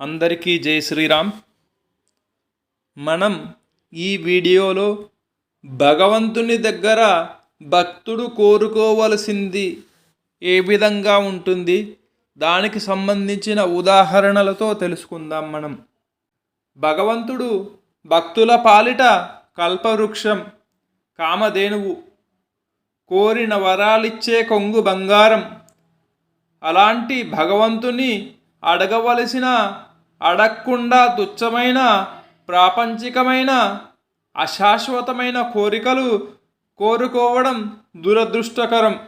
అందరికీ జై శ్రీరామ్. మనం ఈ వీడియోలో భగవంతుని దగ్గర భక్తుడు కోరుకోవలసింది ఏ విధంగా ఉంటుంది? దానికి సంబంధించిన ఉదాహరణలతో తెలుసుకుందాం మనం. భగవంతుడు భక్తుల పాలిట కల్పవృక్షం కామధేనువు కోరిన వరాలిచ్చే కొంగు బంగారం. అలాంటి భగవంతుని అడగవలసిన అడగకుండా తుచ్చమైన ప్రాపంచికమైన అశాశ్వతమైన కోరికలు కోరుకోవడం దురదృష్టకరం.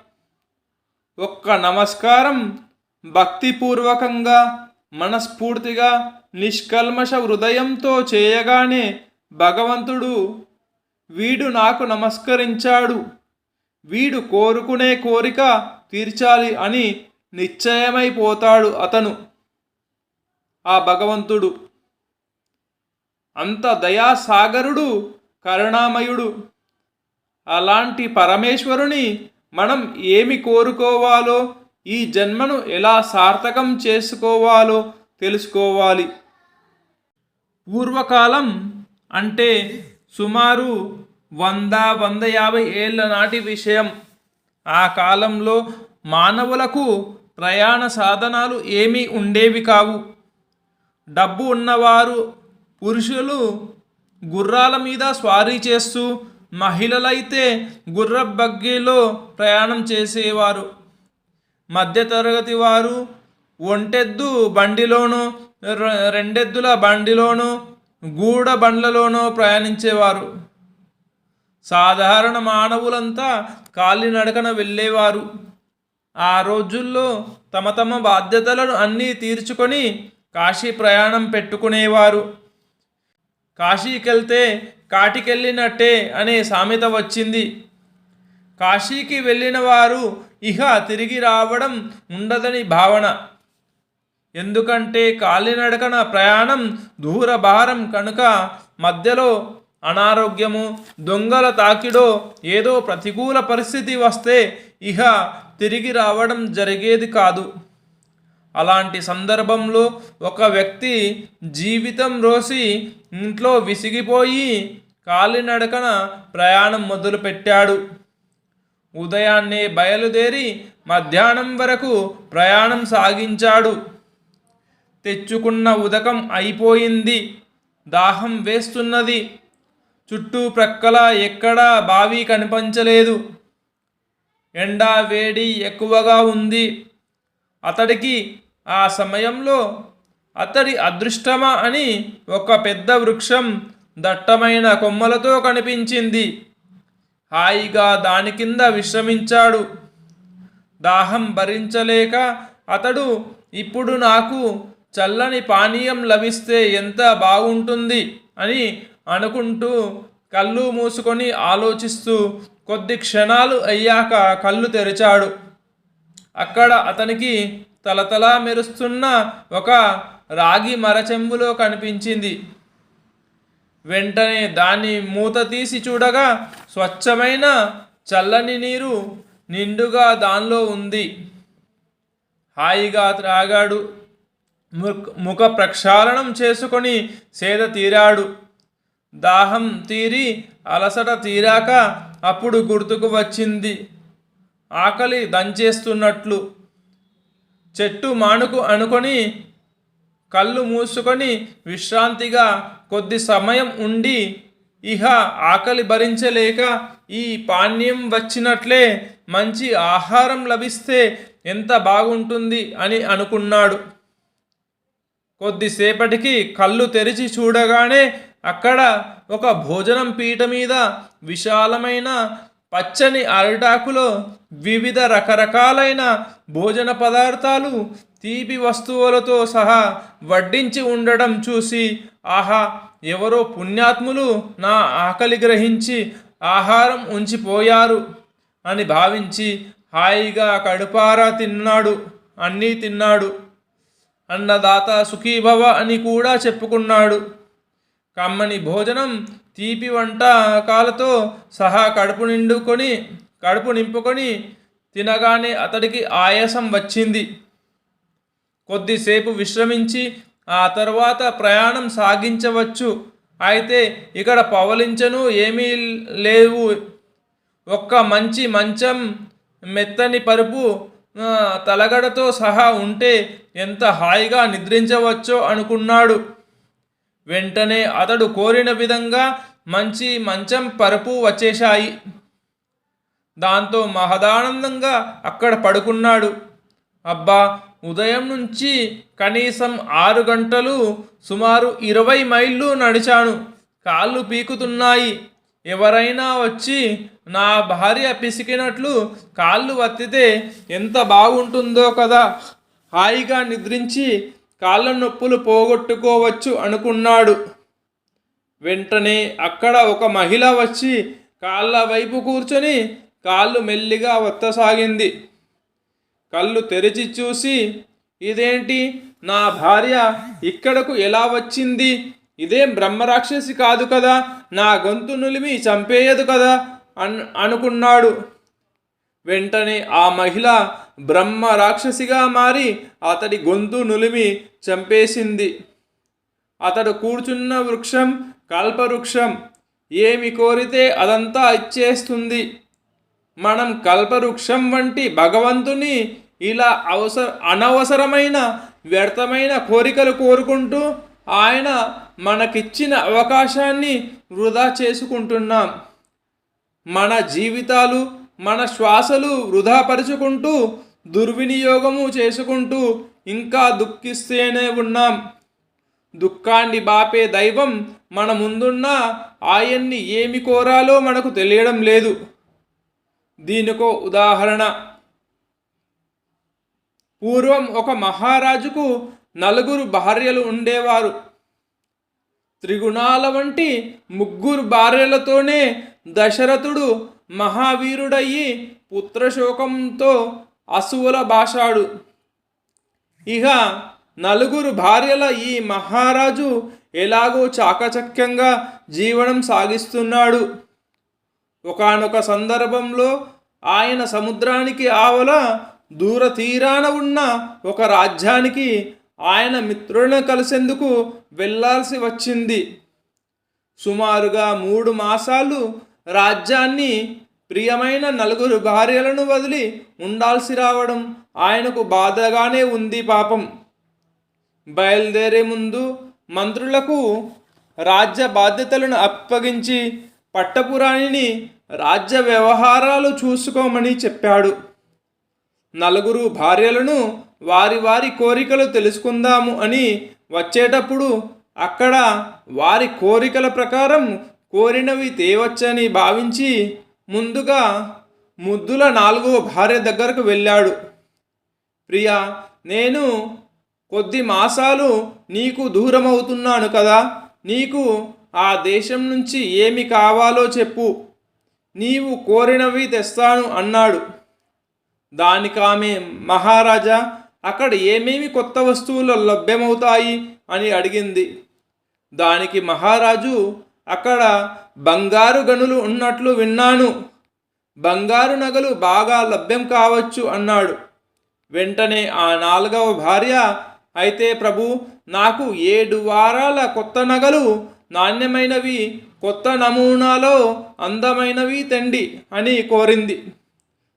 ఒక్క నమస్కారం భక్తిపూర్వకంగా మనస్ఫూర్తిగా నిష్కల్మష హృదయంతో చేయగానే భగవంతుడు వీడు నాకు నమస్కరించాడు. వీడు కోరుకునే కోరిక తీర్చాలి అని నిశ్చయమైపోతాడు అతను. ఆ భగవంతుడు. అంత దయాసాగరుడు కరుణామయుడు. అలాంటి పరమేశ్వరుని మనం ఏమి కోరుకోవాలో ఈ జన్మను ఎలా సార్థకం చేసుకోవాలో తెలుసుకోవాలి. పూర్వకాలం అంటే సుమారు వంద వంద యాభై ఏళ్ళ నాటి విషయం. ఆ కాలంలో మానవులకు ప్రయాణ సాధనాలు ఏమీ ఉండేవి కావు. డబ్బు ఉన్నవారు పురుషులు గుర్రాల మీద స్వారీ చేస్తూ మహిళలైతే గుర్ర బగ్గీలో ప్రయాణం చేసేవారు. మధ్యతరగతి వారు ఒంటెద్దు బండిలోనూ రె- రెండెద్దుల బండిలోనూ గూడ బండ్లలోనూ ప్రయాణించేవారు. సాధారణ మానవులంతా కాలినడకన వెళ్ళేవారు. ఆ రోజుల్లో తమ తమ బాధ్యతలను అన్నీ తీర్చుకొని కాశీ ప్రయాణం పెట్టుకునేవారు. కాశీకెళ్తే కాటికెళ్ళినట్టే అనే సామెత వచ్చింది. కాశీకి వెళ్ళిన వారు ఇహ తిరిగి రావడం ఉండదని భావన. ఎందుకంటే కాలినడకన ప్రయాణం దూర భారం కనుక మధ్యలో అనారోగ్యము దొంగల తాకిడో ఏదో ప్రతికూల పరిస్థితి వస్తే ఇహ తిరిగి రావడం జరిగేది కాదు. అలాంటి సందర్భంలో ఒక వ్యక్తి జీవితం రోసి ఇంట్లో విసిగిపోయి కాలినడకన ప్రయాణం మొదలుపెట్టాడు. ఉదయాన్నే బయలుదేరి మధ్యాహ్నం వరకు ప్రయాణం సాగించాడు. తెచ్చుకున్న ఉదకం అయిపోయింది. దాహం వేస్తున్నది. చుట్టూ ప్రక్కల ఎక్కడా బావి కనిపించలేదు. ఎండా వేడి ఎక్కువగా ఉంది. అతడికి ఆ సమయంలో అతడి అదృష్టమా అని ఒక పెద్ద వృక్షం దట్టమైన కొమ్మలతో కనిపించింది. హాయిగా దాని కింద విశ్రమించాడు. దాహం భరించలేక అతడు ఇప్పుడు నాకు చల్లని పానీయం లభిస్తే ఎంత బాగుంటుంది అని అనుకుంటూ కళ్ళు మూసుకొని ఆలోచిస్తూ కొద్ది క్షణాలు అయ్యాక కళ్ళు తెరిచాడు. అక్కడ అతనికి తలతలా మెరుస్తున్న ఒక రాగి మరచెంబులో కనిపించింది. వెంటనే దాన్ని మూత తీసి చూడగా స్వచ్ఛమైన చల్లని నీరు నిండుగా దానిలో ఉంది. హాయిగా త్రాగాడు. ముఖ ముఖ ప్రక్షాళనం చేసుకొని సేద తీరాడు. దాహం తీరి అలసట తీరాక అప్పుడు గుర్తుకు వచ్చింది. ఆకలి దంచేస్తున్నట్లు చెట్టు మానుకు అనుకొని కళ్ళు మూసుకొని విశ్రాంతిగా కొద్ది సమయం ఉండి ఇహ ఆకలి భరించలేక ఈ పానీయం వచ్చినట్లే మంచి ఆహారం లభిస్తే ఎంత బాగుంటుంది అని అనుకున్నాడు. కొద్దిసేపటికి కళ్ళు తెరిచి చూడగానే అక్కడ ఒక భోజనం పీట మీద విశాలమైన పచ్చని అరిటాకులో వివిధ రకరకాలైన భోజన పదార్థాలు తీపి వస్తువులతో సహా వడ్డించి ఉండడం చూసి ఆహా ఎవరో పుణ్యాత్ములు నా ఆకలి గ్రహించి ఆహారం ఉంచిపోయారు అని భావించి హాయిగా కడుపారా తిన్నాడు అన్నీ తిన్నాడు. అన్నదాత సుఖీభవ అని కూడా చెప్పుకున్నాడు. కమ్మని భోజనం తీపి వంటకాలతో సహా కడుపు నిండుకొని కడుపు నింపుకొని తినగానే అతడికి ఆయాసం వచ్చింది. కొద్దిసేపు విశ్రమించి ఆ తర్వాత ప్రయాణం సాగించవచ్చు. అయితే ఇక్కడ పవలించను ఏమీ లేవు. ఒక్క మంచి మంచం మెత్తని పరుపు తలగడతో సహా ఉంటే ఎంత హాయిగా నిద్రించవచ్చో అనుకున్నాడు. వెంటనే అతడు కోరిన విధంగా మంచి మంచం పరుపు వచ్చేశాయి. దాంతో మహదానందంగా అక్కడ పడుకున్నాడు. అబ్బా ఉదయం నుంచి కనీసం ఆరు గంటలు సుమారు ఇరవై మైళ్ళు నడిచాను. కాళ్ళు పీకుతున్నాయి. ఎవరైనా వచ్చి నా భార్య పిసికినట్లు కాళ్ళు వత్తితే ఎంత బాగుంటుందో కదా. హాయిగా నిద్రించి కాళ్ళ నొప్పులు పోగొట్టుకోవచ్చు అనుకున్నాడు. వెంటనే అక్కడ ఒక మహిళ వచ్చి కాళ్ళ వైపు కూర్చొని కాళ్ళు మెల్లిగా వత్తసాగింది. కళ్ళు తెరిచి చూసి ఇదేంటి? నా భార్య ఇక్కడకు ఎలా వచ్చింది? ఇదేం బ్రహ్మరాక్షసి కాదు కదా? నా గొంతు నులిమి చంపేయదు కదా? అన్ అనుకున్నాడు. వెంటనే ఆ మహిళ బ్రహ్మ రాక్షసిగా మారి అతడి గొంతు నులిమి చంపేసింది. అతడు కూర్చున్న వృక్షం కల్పవృక్షం. ఏమి కోరితే అదంతా ఇచ్చేస్తుంది. మనం కల్పవృక్షం వంటి భగవంతుని ఇలా అవసర అనవసరమైన వ్యర్థమైన కోరికలు కోరుకుంటూ ఆయన మనకిచ్చిన అవకాశాన్ని వృధా చేసుకుంటున్నాం. మన జీవితాలు మన శ్వాసలు వృధాపరుచుకుంటూ దుర్వినియోగము చేసుకుంటూ ఇంకా దుఃఖిస్తేనే ఉన్నాం. దుఃఖాన్ని బాపే దైవం మన ముందున్న ఆయన్ని ఏమి కోరాలో మనకు తెలియడం లేదు. దీనికో ఉదాహరణ. పూర్వం ఒక మహారాజుకు నలుగురు భార్యలు ఉండేవారు. త్రిగుణాల వంటి ముగ్గురు భార్యలతోనే దశరథుడు మహావీరుడయ్యి పుత్రశోకంతో అసువుల భాషాడు ఇక నలుగురు భార్యల ఈ మహారాజు ఎలాగో చాకచక్యంగా జీవనం సాగిస్తున్నాడు. ఒకానొక సందర్భంలో ఆయన సముద్రానికి ఆవల దూర తీరాన ఉన్న ఒక రాజ్యానికి ఆయన మిత్రులను కలిసేందుకు వెళ్ళాల్సి వచ్చింది. సుమారుగా మూడు మాసాలు రాజ్యాన్ని ప్రియమైన నలుగురు భార్యలను వదిలి ఉండాల్సి రావడం ఆయనకు బాధగానే ఉంది పాపం. బయలుదేరే ముందు మంత్రులకు రాజ్య బాధ్యతలను అప్పగించి పట్టపురాణిని రాజ్య వ్యవహారాలు చూసుకోమని చెప్పాడు. నలుగురు భార్యలను వారి వారి కోరికలు తెలుసుకుందాము అని వచ్చేటప్పుడు అక్కడ వారి కోరికల ప్రకారం కోరినవి తేవచ్చని భావించి ముందుగా ముద్దుల నాలుగవ భార్య దగ్గరకు వెళ్ళాడు. ప్రియా నేను కొద్ది మాసాలు నీకు దూరమవుతున్నాను కదా. నీకు ఆ దేశం నుంచి ఏమి కావాలో చెప్పు. నీవు కోరినవి తెస్తాను అన్నాడు. దానికామె మహారాజా అక్కడ ఏమేమి కొత్త వస్తువులు లభ్యమవుతాయి? అని అడిగింది. దానికి మహారాజు అక్కడ బంగారు గనులు ఉన్నట్లు విన్నాను. బంగారు నగలు బాగా లభ్యం కావచ్చు అన్నాడు. వెంటనే ఆ నాలుగవ భార్య అయితే ప్రభు నాకు ఏడు వారాల కొత్త నగలు నాణ్యమైనవి కొత్త నమూనాలో అందమైనవి తెండి అని కోరింది.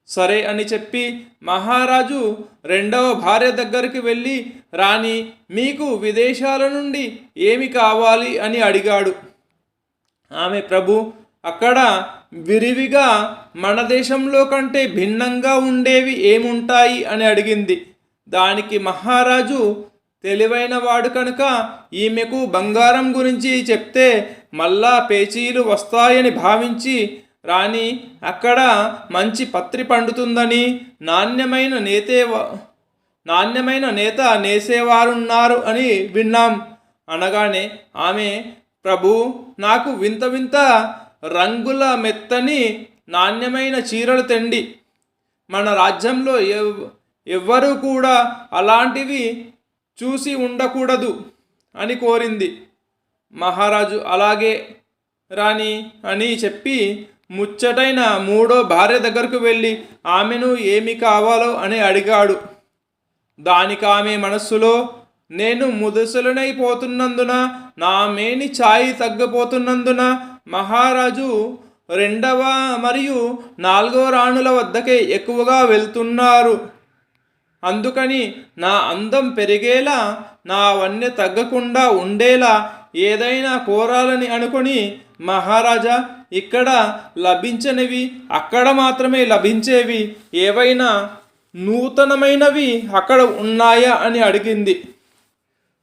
సరే అని చెప్పి మహారాజు రెండవ భార్య దగ్గరికి వెళ్ళి రాణి మీకు విదేశాల నుండి ఏమి కావాలి అని అడిగాడు. ఆమె ప్రభు అక్కడ విరివిగా మన దేశంలో కంటే భిన్నంగా ఉండేవి ఏముంటాయి అని అడిగింది. దానికి మహారాజు తెలివైన వాడు కనుక ఈమెకు బంగారం గురించి చెప్తే మళ్ళా పేచీలు వస్తాయని భావించి రాణి అక్కడ మంచి పత్రి పండుతుందని నాణ్యమైన నేతే నాణ్యమైన నేత నేసేవారున్నారు అని విన్నాం. అనగానే ఆమె ప్రభు నాకు వింత వింత రంగుల మెత్తని నాణ్యమైన చీరలు తెండి. మన రాజ్యంలో ఎవ్ ఎవ్వరూ కూడా అలాంటివి చూసి ఉండకూడదు అని కోరింది. మహారాజు అలాగే రాణి అని చెప్పి ముచ్చటైన మూడో భార్య దగ్గరకు వెళ్ళి ఆమెను ఏమి కావాలో అని అడిగాడు. దానికి ఆమె మనస్సులో నేను ముదుసులనైపోతున్నందున నా మేని ఛాయి తగ్గిపోతున్నందున మహారాజు రెండవ మరియు నాలుగవ రాణుల వద్దకే ఎక్కువగా వెళ్తున్నారు. అందుకని నా అందం పెరిగేలా నా వన్నె తగ్గకుండా ఉండేలా ఏదైనా కోరాలని అనుకొని మహారాజా ఇక్కడ లభించనివి అక్కడ మాత్రమే లభించేవి ఏవైనా నూతనమైనవి అక్కడ ఉన్నాయా అని అడిగింది.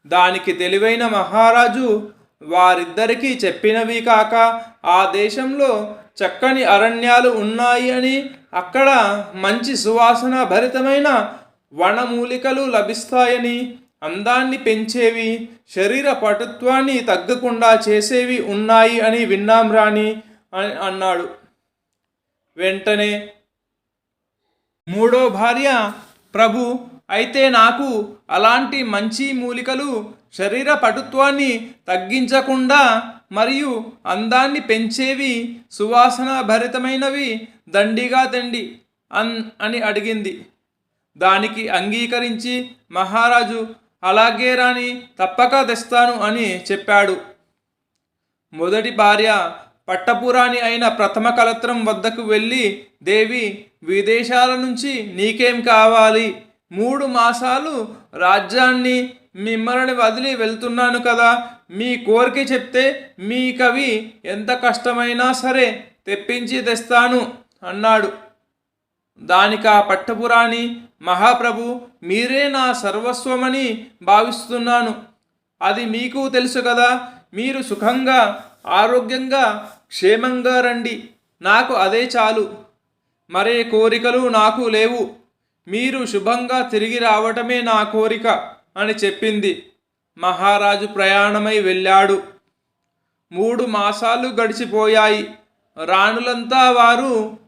దానికి తెలివైన మహారాజు వారిద్దరికీ చెప్పినవి కాక ఆ దేశంలో చక్కని అరణ్యాలు ఉన్నాయి అని అక్కడ మంచి సువాసన భరితమైన వనమూలికలు లభిస్తాయని అందాన్ని పెంచేవి శరీర పటుత్వాన్ని తగ్గకుండా చేసేవి ఉన్నాయి అని విన్నాం రాణి అని అన్నాడు. వెంటనే మూడో భార్య ప్రభు అయితే నాకు అలాంటి మంచి మూలికలు శరీర పటుత్వాన్ని తగ్గించకుండా మరియు అందాన్ని పెంచేవి సువాసన భరితమైనవి దండిగా తండి అన్ అని అడిగింది. దానికి అంగీకరించి మహారాజు అలాగే రాని తప్పక తెస్తాను అని చెప్పాడు. మొదటి భార్య పట్టపురాణి అయిన ప్రథమ కలత్రం వద్దకు వెళ్ళి దేవి విదేశాల నుంచి నీకేం కావాలి? మూడు మాసాలు రాజ్యాన్ని మిమ్మల్ని వదిలి వెళ్తున్నాను కదా. మీ కోరిక చెప్తే మీ కవి ఎంత కష్టమైనా సరే తెప్పించి తెస్తాను అన్నాడు. దానికా పట్టపురాణి మహాప్రభు మీరే నా సర్వస్వమని భావిస్తున్నాను. అది మీకు తెలుసు కదా. మీరు సుఖంగా ఆరోగ్యంగా క్షేమంగా రండి. నాకు అదే చాలు. మరే కోరికలు నాకు లేవు. మీరు శుభంగా తిరిగి రావటమే నా కోరిక అని చెప్పింది. మహారాజు ప్రయాణమై వెళ్ళాడు. మూడు మాసాలు గడిచిపోయాయి. రాణులంతా వారు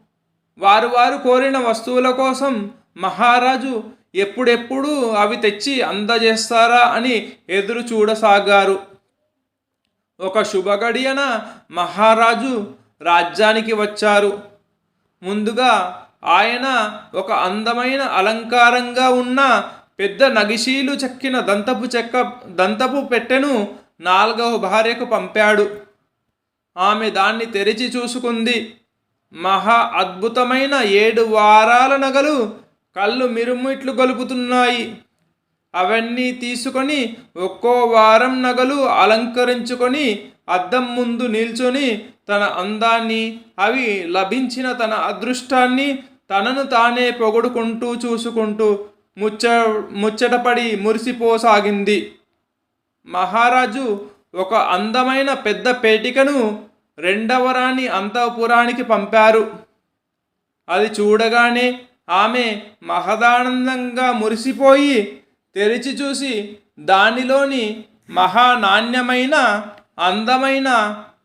వారు వారు కోరిన వస్తువుల కోసం మహారాజు ఎప్పుడెప్పుడు అవి తెచ్చి అందజేస్తారా అని ఎదురు చూడసాగారు. ఒక శుభగడియన మహారాజు రాజ్యానికి వచ్చారు. ముందుగా ఆయన ఒక అందమైన అలంకారంగా ఉన్న పెద్ద నగిశీలు చెక్కిన దంతపు చెక్క దంతపు పెట్టెను నాలుగవ భార్యకు పంపాడు. ఆమె దాన్ని తెరిచి చూసుకుంది. మహా అద్భుతమైన ఏడు వారాల నగలు కళ్ళు మిరుమిట్లు గలుపుతున్నాయి. అవన్నీ తీసుకొని ఒక్కో వారం నగలు అలంకరించుకొని అద్దం ముందు నిల్చొని తన అందాన్ని అవి లభించిన తన అదృష్టాన్ని తనను తానే పొగుడుకుంటూ చూసుకుంటూ ముచ్చ ముచ్చటపడి మురిసిపోసాగింది. మహారాజు ఒక అందమైన పెద్ద పేటికను రెండవ రాణి అంతఃపురానికి పంపారు. అది చూడగానే ఆమె మహదానందంగా మురిసిపోయి తెరిచి చూసి దానిలోని మహా నాణ్యమైన అందమైన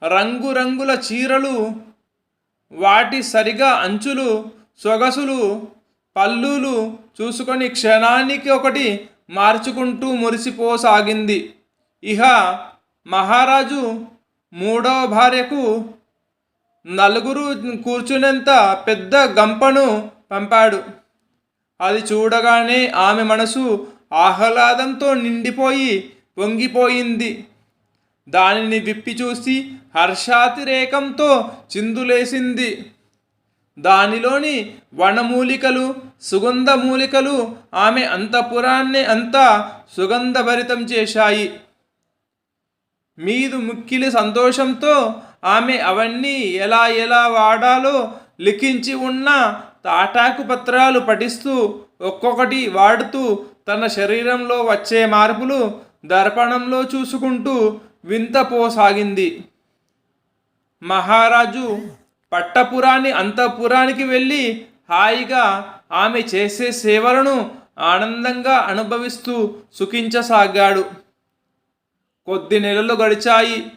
రంగురంగుల చీరలు వాటి సరిగా అంచులు సొగసులు పల్లులు చూసుకొని క్షణానికి ఒకటి మార్చుకుంటూ మురిసిపోసాగింది. ఇహ మహారాజు మూడవ భార్యకు నలుగురు కూర్చునేంత పెద్ద గంపను పంపాడు. అది చూడగానే ఆమె మనసు ఆహ్లాదంతో నిండిపోయి పొంగిపోయింది. దానిని విప్పి చూసి హర్షాతిరేకంతో చిందులేసింది. దానిలోని వనమూలికలు సుగంధ మూలికలు ఆమె అంతఃపురాన్ని అంతా సుగంధభరితం చేశాయి. మీదు ముక్కిలి సంతోషంతో ఆమె అవన్నీ ఎలా ఎలా వాడాలో లిఖించి ఉన్న తాటాకు పత్రాలు పఠిస్తూ ఒక్కొక్కటి వాడుతూ తన శరీరంలో వచ్చే మార్పులు దర్పణంలో చూసుకుంటూ వింతపోసాగింది మహారాజు పట్టపురాన్ని అంతఃపురానికి వెళ్ళి హాయిగా ఆమె చేసే సేవలను ఆనందంగా అనుభవిస్తూ సుఖించసాగాడు. కొద్ది నెలలు గడిచాయి.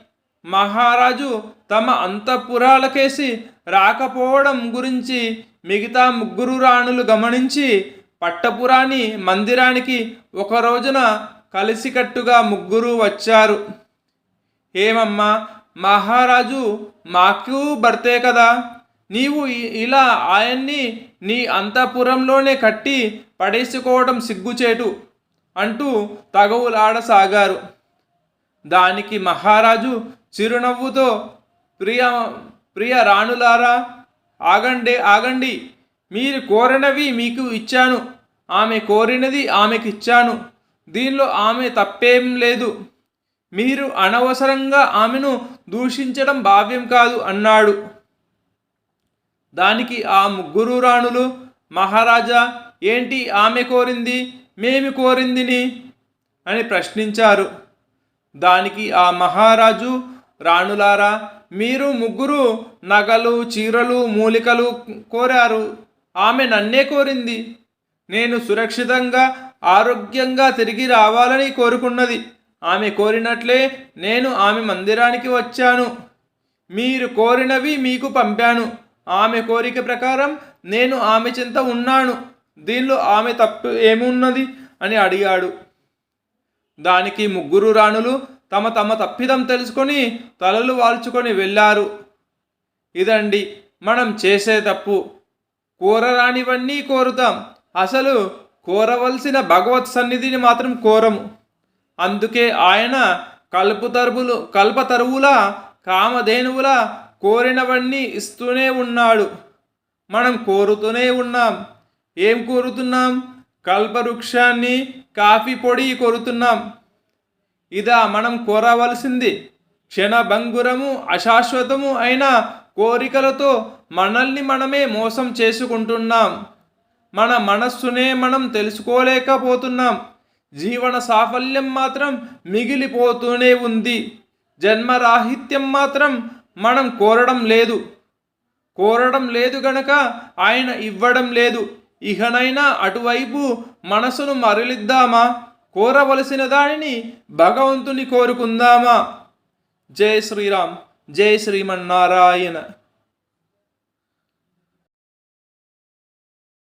మహారాజు తమ అంతఃపురాలకేసి రాకపోవడం గురించి మిగతా ముగ్గురు రాణులు గమనించి పట్టపురాని మందిరానికి ఒక రోజున కలిసికట్టుగా ముగ్గురు వచ్చారు. ఏమమ్మా మహారాజు మాకు భర్తే కదా. నీవు ఇలా ఆయన్ని నీ అంతఃపురంలోనే కట్టి పడేసుకోవడం సిగ్గుచేటు అంటూ తగవులాడసాగారు. దానికి మహారాజు చిరునవ్వుతో ప్రియ ప్రియ రాణులారా ఆగండి ఆగండి. మీరు కోరినవి మీకు ఇచ్చాను. ఆమె కోరినది ఆమెకి ఇచ్చాను దీనిలో ఆమె తప్పేం లేదు. మీరు అనవసరంగా ఆమెను దూషించడం భావ్యం కాదు అన్నాడు. దానికి ఆ ముగ్గురు రాణులు మహారాజా ఏంటి ఆమె కోరింది మేమి కోరిందిని? అని ప్రశ్నించారు. దానికి ఆ మహారాజు రాణులారా మీరు ముగ్గురు నగలు చీరలు మూలికలు కోరారు. ఆమె నన్నే కోరింది. నేను సురక్షితంగా ఆరోగ్యంగా తిరిగి రావాలని కోరుకున్నది. ఆమె కోరినట్లే నేను ఆమె మందిరానికి వచ్చాను. మీరు కోరినవి మీకు పంపాను. ఆమె కోరిక ప్రకారం నేను ఆమె చింత ఉన్నాను. దీనిలో ఆమె తప్పు ఏమున్నది? అని అడిగాడు. దానికి ముగ్గురు రాణులు తమ తమ తప్పిదం తెలుసుకొని తలలు వాల్చుకొని వెళ్ళారు. ఇదండి మనం చేసే తప్పు. కోరరానివన్నీ కోరుతాం. అసలు కోరవలసిన భగవత్ సన్నిధిని మాత్రం కోరము. అందుకే ఆయన కల్పతరువులు కల్పతరువుల కామధేనువుల కోరినవన్నీ ఇస్తూనే ఉన్నాడు. మనం కోరుతూనే ఉన్నాం. ఏం కోరుతున్నాం? కల్పవృక్షాన్ని కాఫీ పొడి కోరుతున్నాం. ఇదా మనం కోరవలసింది. క్షణభంగురము అశాశ్వతము అయిన కోరికలతో మనల్ని మనమే మోసం చేసుకుంటున్నాం. మన మనస్సునే మనం తెలుసుకోలేకపోతున్నాం. జీవన సాఫల్యం మాత్రం మిగిలిపోతూనే ఉంది. జన్మరాహిత్యం మాత్రం మనం కోరడం లేదు. కోరడం లేదు గనక ఆయన ఇవ్వడం లేదు. ఇహనైనా అటువైపు మనసును మరలిద్దామా? కోరవలసిన దానిని భగవంతుని కోరుకుందామా? జై శ్రీరామ్ జై శ్రీమన్నారాయణ.